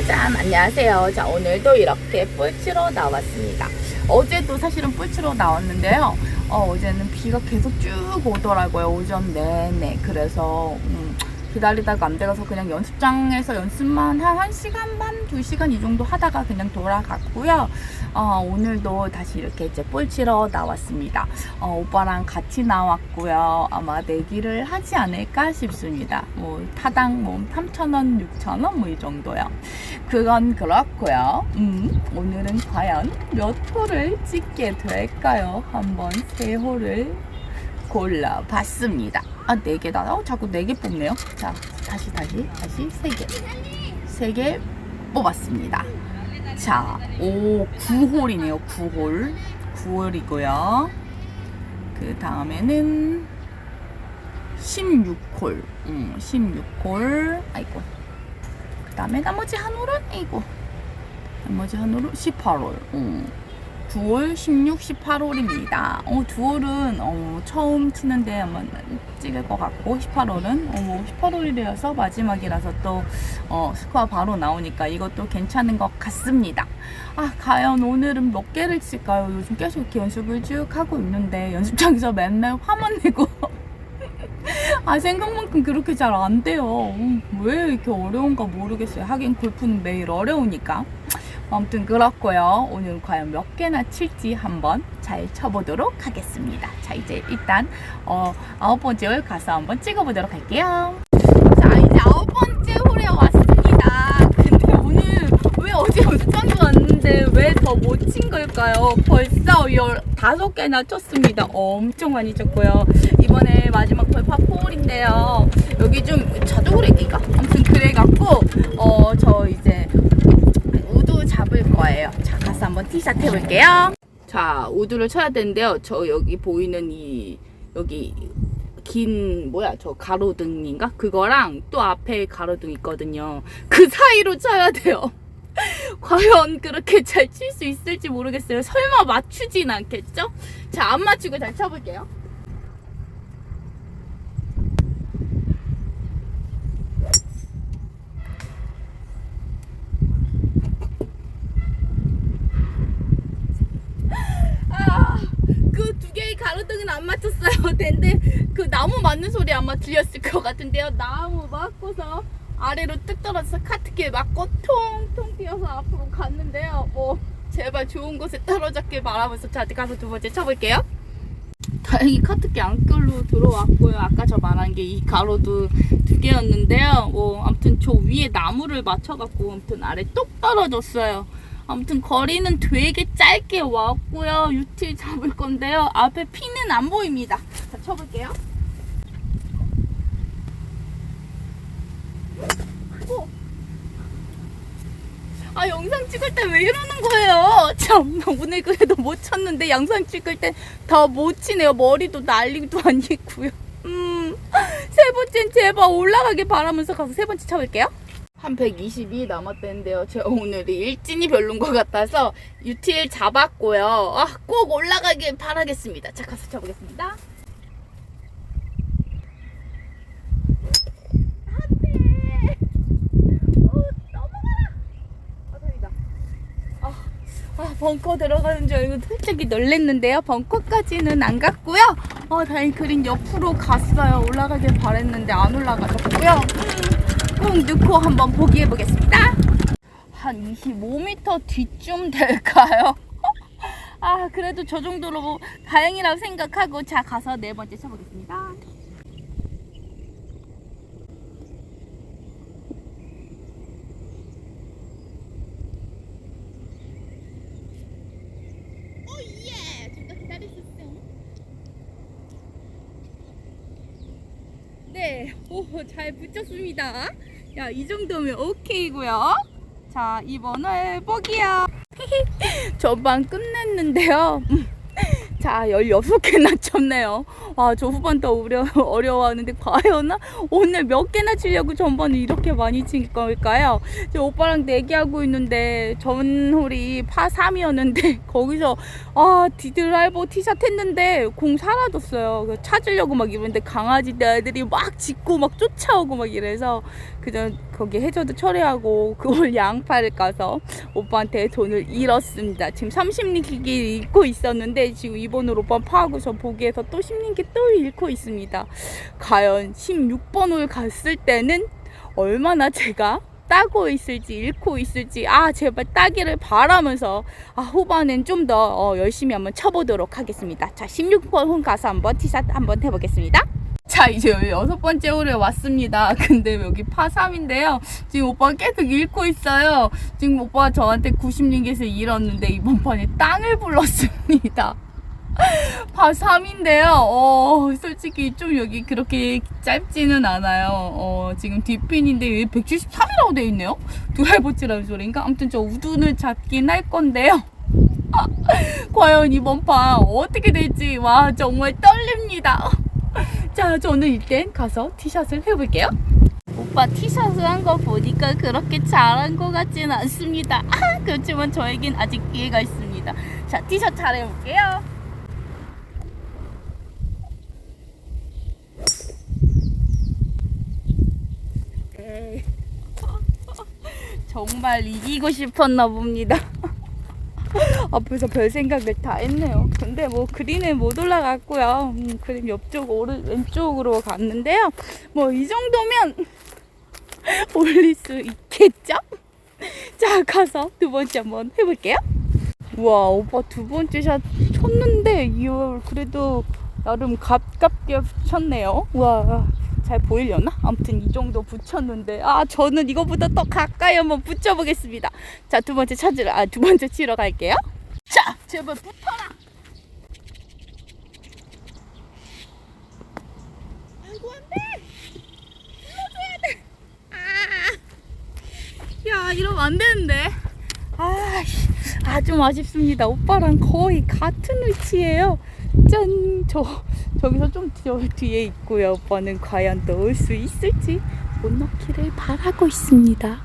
짜잔 안녕하세요. 자 오늘도 이렇게 뿔 치러 나왔습니다. 어제도 사실은 뿔 치러 나왔는데요. 어, 어제는 비가 계속 쭉 오더라고요 오전 내내. 그래서 음, 기다리다가 안 돼가서 그냥 연습장에서 연습만 한 1시간 반, 2시간 이 정도 하다가 그냥 돌아갔고요 어, 오늘도 다시 이렇게 이제 볼 치러 나왔습니다. 어, 오빠랑 같이 나왔고요. 아마 내기를 하지 않을까 싶습니다. 뭐 타당 뭐 3,000원, 6,000원 뭐 이 정도요. 그건 그렇고요. 음, 오늘은 과연 몇 호를 찍게 될까요? 한번 세 호를 골라봤습니다. 아, 네 개다. 어, 자꾸 네개 뽑네요. 자, 다시, 다시, 다시 세 개. 세개 뽑았습니다. 자, 오, 9홀이네요. 9홀. 9홀이고요. 그 다음에는 16홀. 음, 16홀. 아이고. 그 다음에 나머지 한 홀은, 아이고. 나머지 한 홀은 18홀. 음. 9월 16, 18홀입니다. 어, 두 홀은 어, 처음 치는데 한번 찍을 것 같고 18홀은 어, 18홀이라서 마지막이라서 또 어, 스코어 바로 나오니까 이것도 괜찮은 것 같습니다. 아 과연 오늘은 몇 개를 칠까요? 요즘 계속 연습을 쭉 하고 있는데 연습장에서 맨날 화만 내고 아 생각만큼 그렇게 잘 안 돼요. 음, 왜 이렇게 어려운가 모르겠어요. 하긴 골프는 매일 어려우니까. 아무튼 그렇고요. 오늘 과연 몇 개나 칠지 한번 잘 쳐보도록 하겠습니다. 자 이제 일단 어, 아홉 번째 홀 가서 한번 찍어보도록 할게요. 자 이제 아홉 번째 홀에 왔습니다. 근데 오늘 왜 어제 연습장에 왔는데 왜 더 못 친 걸까요? 벌써 열 다섯 개나 쳤습니다. 엄청 많이 쳤고요. 이번에 마지막 홀 파포홀인데요. 여기 좀 자주 홀이니까 아무튼 그래갖고 어 저 이제 잡을 거예요. 자, 가서 한번 티샷 해볼게요. 자, 우드를 쳐야 되는데요. 저 여기 보이는 이, 여기, 긴, 뭐야, 저 가로등인가? 그거랑 또 앞에 가로등 있거든요. 그 사이로 쳐야 돼요. 과연 그렇게 잘 칠 수 있을지 모르겠어요. 설마 맞추진 않겠죠? 자, 안 맞추고 잘 쳐볼게요. 그 두 가로등은 안 맞췄어요. 근데 그 나무 맞는 소리 아마 들렸을 것 같은데요. 나무 맞고서 아래로 뚝 떨어져서 카트길 맞고 통통 뛰어서 앞으로 갔는데요. 뭐 제발 좋은 곳에 떨어졌길 바라면서 자 가서 두 번째 쳐볼게요. 다행히 카트길 안끌로 들어왔고요. 아까 저 말한 게 이 가로도 두 개였는데요. 뭐 아무튼 저 위에 나무를 맞춰갖고 아무튼 아래 뚝 떨어졌어요. 아무튼 거리는 되게 짧게 왔고요. 유틸 잡을 건데요. 앞에 피는 안 보입니다. 자, 쳐볼게요. 아이고. 아, 영상 찍을 때 왜 이러는 거예요? 참, 오늘 그래도 못 쳤는데 영상 찍을 때 더 못 치네요. 머리도 난리도 아니고요. 음, 세 번째는 제발 올라가길 바라면서 가서 세 번째 쳐볼게요. 한 122 남았대는데요. 제가 오늘 일진이 별론 것 같아서 UTL 잡았고요. 아, 꼭 올라가길 바라겠습니다. 자, 가서 쳐보겠습니다. 어. 아. 아, 아, 벙커 들어가는 줄 알고 솔직히 놀랬는데요. 벙커까지는 안 갔고요. 어, 다행히 그린 옆으로 갔어요. 올라가길 바랬는데 안 올라가졌고요. 음, 꼭 넣고 한번 보기 해 보겠습니다. 한 25m 뒤쯤 될까요? 아, 그래도 저 정도로 뭐 다행이라고 생각하고 자 가서 네 번째 쳐보겠습니다. 오예! 잠깐 기다리셨어요. 네, 오, 잘 붙였습니다. 야, 이 정도면 오케이고요. 자, 이번을 보기요. 전반 끝냈는데요. 음, 자, 16개나 쳤네요. 와, 저 후반 더 어려, 어려워하는데, 과연 오늘 몇 개나 치려고 전반에 이렇게 많이 친 걸까요? 저 오빠랑 내기하고 있는데, 전 홀이 파3이었는데, 거기서, 아, 디드라이버 티샷 했는데, 공 사라졌어요. 그래서 찾으려고 막 이러는데, 강아지 애들이 막 짖고 막 쫓아오고 막 이래서, 그전 거기 해저드 처리하고, 그걸 양파를 까서, 오빠한테 돈을 잃었습니다. 지금 30링기 잃고 있었는데 지금 이번으로 오빠 파하고 저 보기에서 또 10링기 또 잃고 있습니다. 과연 16번 홀 갔을 때는 얼마나 제가 따고 있을지 잃고 있을지 아 제발 따기를 바라면서 아 후반엔 좀더 어, 열심히 한번 쳐보도록 하겠습니다. 자 16번 홀 가서 한번 티샷 한번 해보겠습니다. 자 이제 여섯 번째 홀에 왔습니다. 근데 여기 파3인데요. 지금 오빠가 계속 잃고 있어요. 지금 오빠가 저한테 90링에서 잃었는데 이번 판에 땅을 불렀습니다. 파3인데요. 어, 솔직히 좀 여기 그렇게 짧지는 않아요. 어, 지금 뒷핀인데 왜 173이라고 되어 있네요? 드라이버치라는 소리인가? 아무튼 저 우둔을 잡긴 할 건데요. 과연 이번 판 어떻게 될지 와 정말 떨립니다. 자, 저는 이땐 가서 티샷을 해볼게요. 오빠 티샷을 한거 보니까 그렇게 잘한 것 같지는 않습니다. 아, 그렇지만 저에겐 아직 기회가 있습니다. 자, 티샷 잘 해볼게요. 정말 이기고 싶었나 봅니다. 앞에서 별 생각을 다 했네요. 근데 뭐 그린은 못 올라갔고요. 음, 그린 옆쪽 오른 왼쪽으로 갔는데요. 뭐 이 정도면 올릴 수 있겠죠? 자 가서 두 번째 한번 해볼게요. 와 오빠 두 번째 샷 쳤는데 이걸 그래도 나름 가깝게 쳤네요. 와. 잘 보이려나? 아무튼 이 정도 붙였는데 아 저는 이거보다 더 가까이 한번 붙여보겠습니다. 자 두 번째 찾으러 아 두 번째 치러 갈게요. 자 제발 붙어라. 아이고 안돼. 눌러줘야 돼. 아. 야 이러면 안 되는데. 아 아주 아쉽습니다. 오빠랑 거의 같은 위치예요. 짠! 저, 저기서 좀저 뒤에 있고요. 오빠는 과연 넣을 수 있을지 못 넣기를 바라고 있습니다.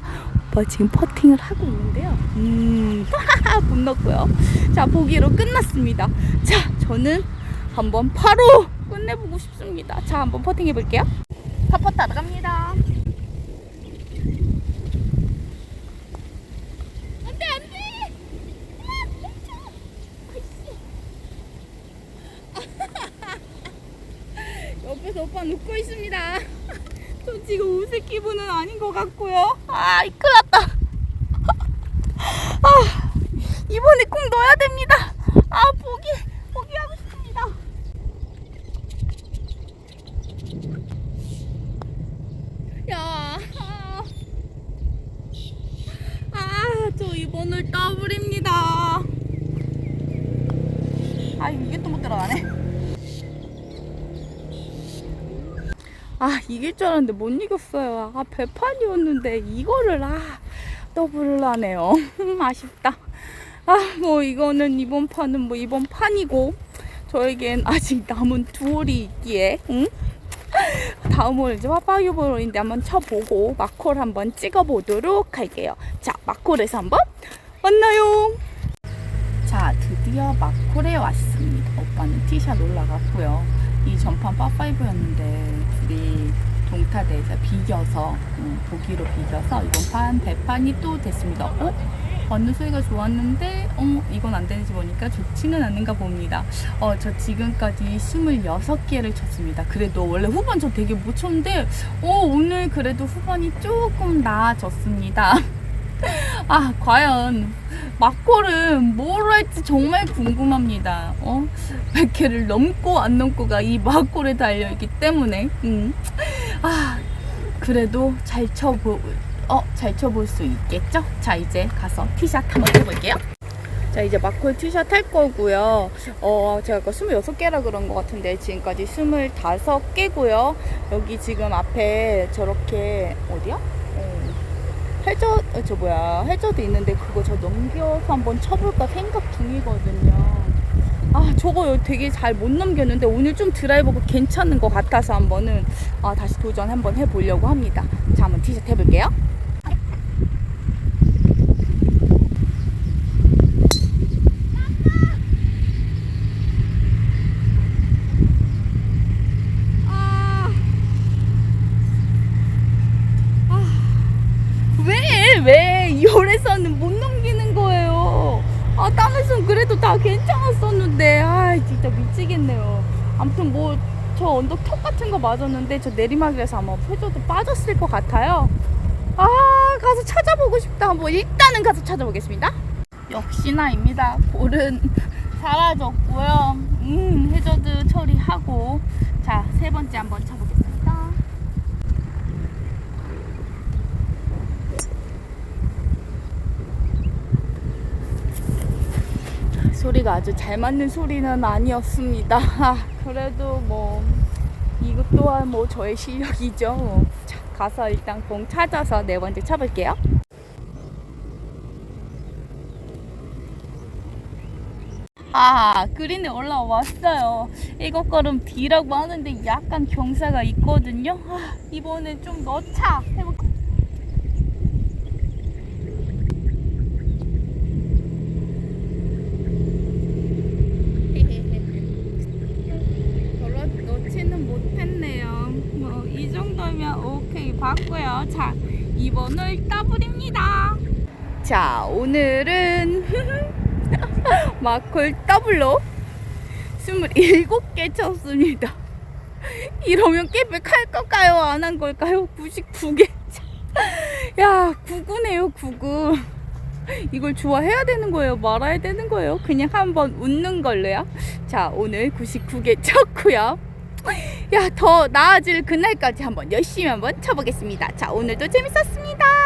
오빠 지금 퍼팅을 하고 있는데요. 음, 못 넣고요. 자, 보기로 끝났습니다. 자, 저는 한번 바로 끝내보고 싶습니다. 자, 한번 퍼팅 해볼게요. 파퍼 따라 갑니다. 안 돼, 안 돼! 아, 멈춰! 옆에서 오빠 웃고 있습니다. 저 지금 웃을 기분은 아닌 것 같고요. 아, 이 큰일 났다. 아, 이번에 꼭 넣어야 됩니다. 아, 포기, 포기하고 싶습니다. 야, 아, 아, 저 이번을 더블입니다. 아, 이게 또 못 들어가네. 아 이길 줄 알았는데 못 이겼어요. 아 배판이었는데 이거를 아 더블을 하네요. 아쉽다. 아 뭐 이거는 이번 판은 뭐 이번 판이고 저에겐 아직 남은 두 홀이 있기에 응? 다음 홀 이제 화파유볼인데 한번 쳐보고 마콜 한번 찍어보도록 할게요. 자 마콜에서 한번 만나요. 자 드디어 마콜에 왔습니다. 오빠는 티샷 올라갔고요. 이 전판 파5였는데 둘이 동타대에서 비겨서 음, 보기로 비겨서 이번 판 대판이 또 됐습니다. 어? 어느 소리가 좋았는데 어 이건 안 되는지 보니까 좋지는 않은가 봅니다. 어 저 지금까지 26개를 쳤습니다. 그래도 원래 후반 저 되게 못 쳤는데 어 오늘 그래도 후반이 조금 나아졌습니다. 아 과연 막골은 뭘 할지 정말 궁금합니다. 어? 100개를 넘고 안 넘고가 이 막골에 달려있기 때문에 음. 아 그래도 잘 쳐보 어, 잘 쳐볼 수 있겠죠? 자 이제 가서 티샷 한번 해볼게요. 자 이제 마콜 티샷 할 거고요. 어 제가 아까 26개라 그런 것 같은데 지금까지 25개고요. 여기 지금 앞에 저렇게 어디야? 어, 해저 어, 저 뭐야 해저도 있는데 그거 저 넘겨서 한번 쳐볼까 생각 중이거든요. 아 저거 되게 잘 못 넘겼는데 오늘 좀 드라이버가 괜찮은 것 같아서 한번은 아, 다시 도전 한번 해보려고 합니다. 자 한번 티샷 해볼게요. 124는 못 넘기는 거예요. 아, 땀에선 그래도 다 괜찮았었는데. 아, 진짜 미치겠네요. 아무튼 뭐, 저 언덕 턱 같은 거 맞았는데, 저 내리막이라서 아마 표조도 빠졌을 것 같아요. 아, 가서 찾아보고 싶다. 뭐, 일단은 가서 찾아보겠습니다. 역시나입니다. 볼은 사라졌고요. 음, 해저드 처리하고. 자, 세 번째 한번 쳐보겠습니다. 소리가 아주 잘 맞는 소리는 아니었습니다. 그래도 뭐 이것 또한 뭐 저의 실력이죠. 자, 가서 일단 공 찾아서 네 번째 쳐볼게요. 아, 그린에 올라왔어요. 이것 걸음 D라고 하는데 약간 경사가 있거든요. 아, 이번엔 좀 넣자. 해볼게요. 별로 넣지는 못했네요. 뭐 이 정도면 오케이 봤고요. 자, 2번을 더블입니다. 자, 오늘은 마콜 더블로 27개 쳤습니다. 이러면 깨백 할 걸까요? 안 한 걸까요? 99개. 야, 99네요, 99. 이걸 좋아해야 되는 거예요? 말아야 되는 거예요? 그냥 한번 웃는 걸로요? 자, 오늘 99개 쳤고요. 야, 더 나아질 그날까지 한번 열심히 한번 쳐보겠습니다. 자, 오늘도 재밌었습니다.